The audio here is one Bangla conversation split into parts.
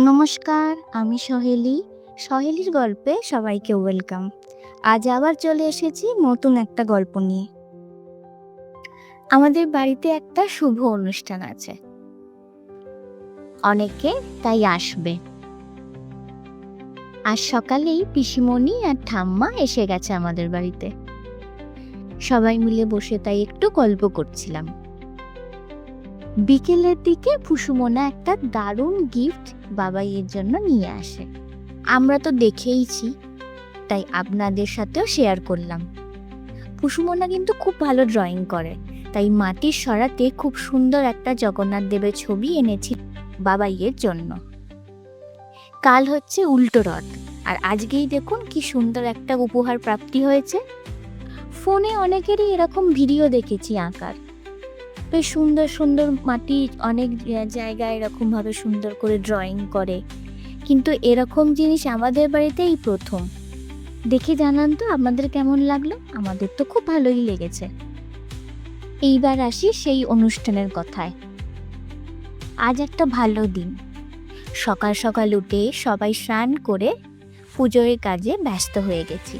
নমস্কার, আমি সহেলি। সহেলির গল্পে সবাইকে ওয়েলকাম। আজ আবার চলে এসেছি নতুন একটা গল্প নিয়ে। আমাদের বাড়িতে একটা শুভ অনুষ্ঠান আছে। অনেকে তাই আসবে। আজ সকালেই পিসিমণি আর ঠাম্মা এসে গেছে আমাদের বাড়িতে। সবাই মিলে বসে তাই একটু গল্প করছিলাম। বিকেলের দিকে ফুসুমোনা একটা দারুণ গিফট বাবাইয়ের জন্য নিয়ে আসে। আমরা তো দেখেইছি, তাই আপনাদের সাথেও শেয়ার করলাম। ফুসুমোনা কিন্তু খুব ভালো ড্রয়িং করে, তাই মাটির সরাতে খুব সুন্দর একটা জগন্নাথ দেবের ছবি এনেছি বাবাইয়ের জন্য। কাল হচ্ছে উল্টো রথ, আর আজকেই দেখুন কি সুন্দর একটা উপহার প্রাপ্তি হয়েছে। ফোনে অনেকেরই এরকম ভিডিও দেখেছি আঁকার। বেশ সুন্দর সুন্দর মাটি অনেক জায়গায় এরকমভাবে সুন্দর করে ড্রয়িং করে। কিন্তু এরকম জিনিস আমাদের বাড়িতেই প্রথম। দেখে জানান তো আপনাদের কেমন লাগল? আমাদের তো খুব ভালোই লেগেছে। এইবার আসি সেই অনুষ্ঠানের কথায়। আজ একটা ভালো দিন। সকাল সকাল উঠে সবাই স্নান করে পুজোর কাজে ব্যস্ত হয়ে গেছি।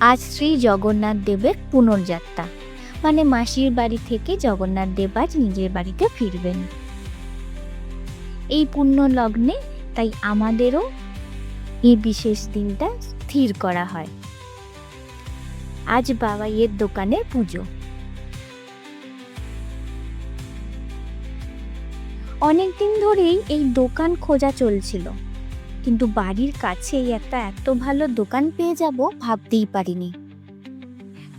আজ শ্রী জগন্নাথ দেবের পুনর্যাত্রা। মানে মাসির বাড়ি থেকে জগন্নাথ দেব আজ নিজের বাড়িতে ফিরবেন। এই পুণ্য লগ্নে তাই আমাদেরও এই বিশেষ দিনটা স্থির করা হয়। আজ বাবাইয়ের দোকানে পুজো। অনেক দিন ধরেই এই দোকান খোঁজা চলছিল, কিন্তু বাড়ির কাছেই একটা এত ভালো দোকান পেয়ে যাব ভাবতেই পারিনি।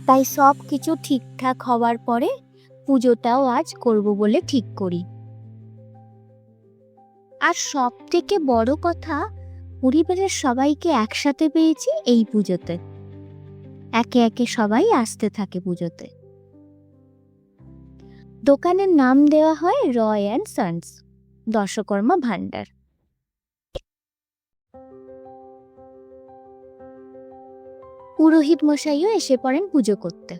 তাই সব কিছু ঠিকঠাক হওয়ার পরে পুজোটাও আজ করব বলে ঠিক করি। আর সব থেকে বড় কথা, পরিবারের সবাইকে একসাথে পেয়েছি এই পুজোতে। একে একে সবাই আসতে থাকে পুজোতে। দোকানের নাম দেওয়া হয় রয় অ্যান্ড সন্স, দশকর্মা ভান্ডার পুরোহিত মশাইও এসে পড়েন পুজো করতে।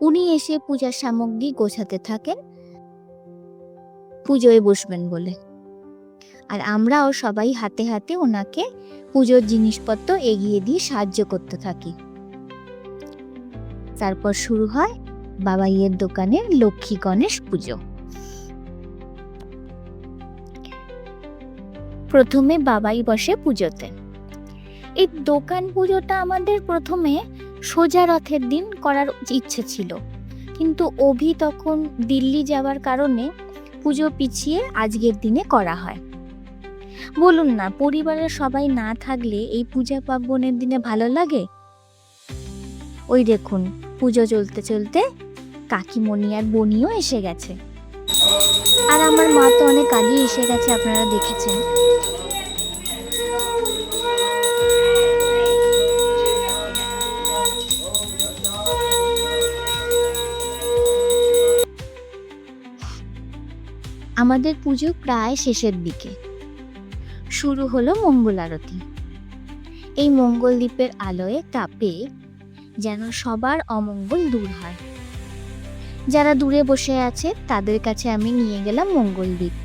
উনি এসে পূজার সামগ্রী গোছাতে থাকেন, পুজোয় বসবেন বলে। আর আমরাও সবাই হাতে হাতে ওনাকে পুজোর জিনিসপত্র এগিয়ে দিয়ে সাহায্য করতে থাকি। তারপর শুরু হয় বাবাইয়ের দোকানের লক্ষ্মী গণেশ পুজো। প্রথমে বাবাই বসে পুজোতে। এই দোকান পুজোটা আমাদের প্রথমে সোজা রথের দিন করার ইচ্ছে ছিল। কিন্তু অভি তখন দিল্লি যাওয়ার কারণে পুজো পিছিয়ে আজকের দিনে করা হয়। বলুন না, পরিবারের সবাই না থাকলে এই পূজা পার্বণের দিনে ভালো লাগে? ওই দেখুন, পুজো চলতে চলতে কাকিমণি আর বনিও এসে গেছে। আর আমার মা তো অনেক আগেই এসে গেছে, আপনারা দেখেছেন। আমাদের পুজো প্রায় শেষের দিকে। শুরু হলো মঙ্গল আরতি। এই মঙ্গল দ্বীপের আলোয় তাপে যেন সবার অমঙ্গল দূর হয়। যারা দূরে বসে আছে, তাদের কাছে আমি নিয়ে গেলাম মঙ্গল দ্বীপ।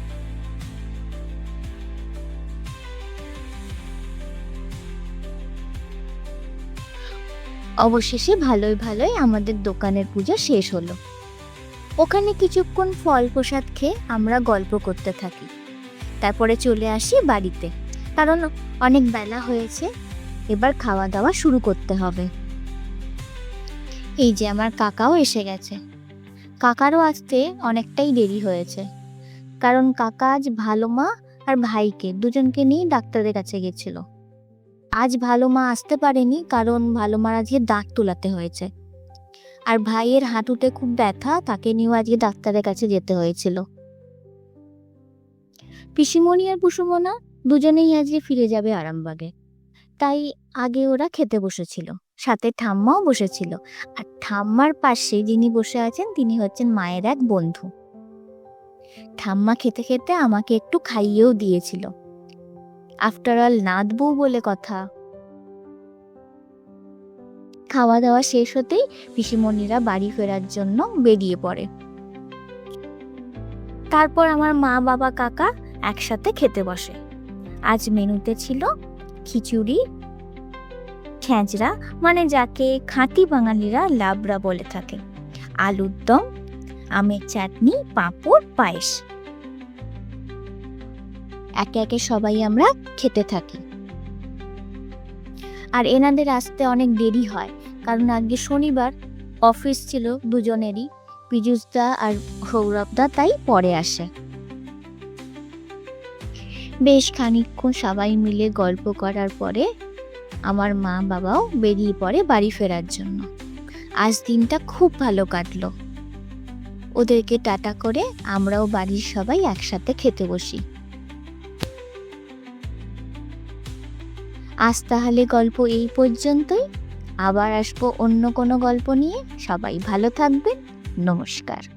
অবশেষে ভালোই ভালোই আমাদের দোকানের পুজো শেষ হলো। ওখানে কিছুক্ষণ ফল প্রসাদ খেয়ে আমরা গল্প করতে থাকি। তারপরে চলে আসি বাড়িতে, কারণ অনেক বেলা হয়েছে, এবার খাওয়া দাওয়া শুরু করতে হবে। এই যে আমার কাকাও এসে গেছে। কাকারও আসতে অনেকটাই দেরি হয়েছে, কারণ কাকা আজ ভালো মা আর ভাইকে দুজনকে নিয়ে ডাক্তারের কাছে গেছিল। আজ ভালো মা আসতে পারেনি, কারণ ভালো মার আজকে দাঁত তোলাতে হয়েছে। আর ভাইয়ের হাঁটুতে খুব ব্যথা, তাকে নিয়েও আজকে ডাক্তারের কাছে যেতে হয়েছিল। পিসিমণি আর পুষুমনা দুজনেই আজকে ফিরে যাবে আরামবাগে। তাই আগে ওরা খেতে বসেছিল, সাথে ঠাম্মাও বসেছিল। আর ঠাম্মার পাশে যিনি বসে আছেন, তিনি হচ্ছেন মায়ের এক বন্ধু। ঠাম্মা খেতে খেতে আমাকে একটু খাইয়েও দিয়েছিল। আফটার অল নাদবউ বলে কথা। খাওয়া দাওয়া শেষ হতেই পিসিমণিরা বাড়ি ফেরার জন্য বেরিয়ে পড়ে। তারপর আমার মা, বাবা, কাকা একসাথে খেতে বসে। আজ মেনুতে ছিল খিচুড়ি খ্যাঁচড়া মানে যাকে খাঁটি বাঙালিরা লাবড়া বলে থাকে। আলুর দম, আমের চাটনি, পাঁপড়, পায়েস। একে একে সবাই আমরা খেতে থাকি। আর এনাদের আসতে অনেক দেরি হয়। কারণ আজকে শনিবার অফিস ছিল দুজনেরই, পীযুষদা আর সৌরভদা, তাই পরে আসে। বেশ খানিকক্ষণ সবাই মিলে গল্প করার পরে আমার মা বাবাও বেরিয়ে পড়ে বাড়ি ফেরার জন্য। আজ দিনটা খুব ভালো কাটলো। ওদেরকে টাটা করে আমরাও বাড়ির সবাই একসাথে খেতে বসি। আজ তাহলে গল্প এই পর্যন্তই। আবার আসব অন্য কোনো গল্প নিয়ে। সবাই ভালো থাকবেন। নমস্কার।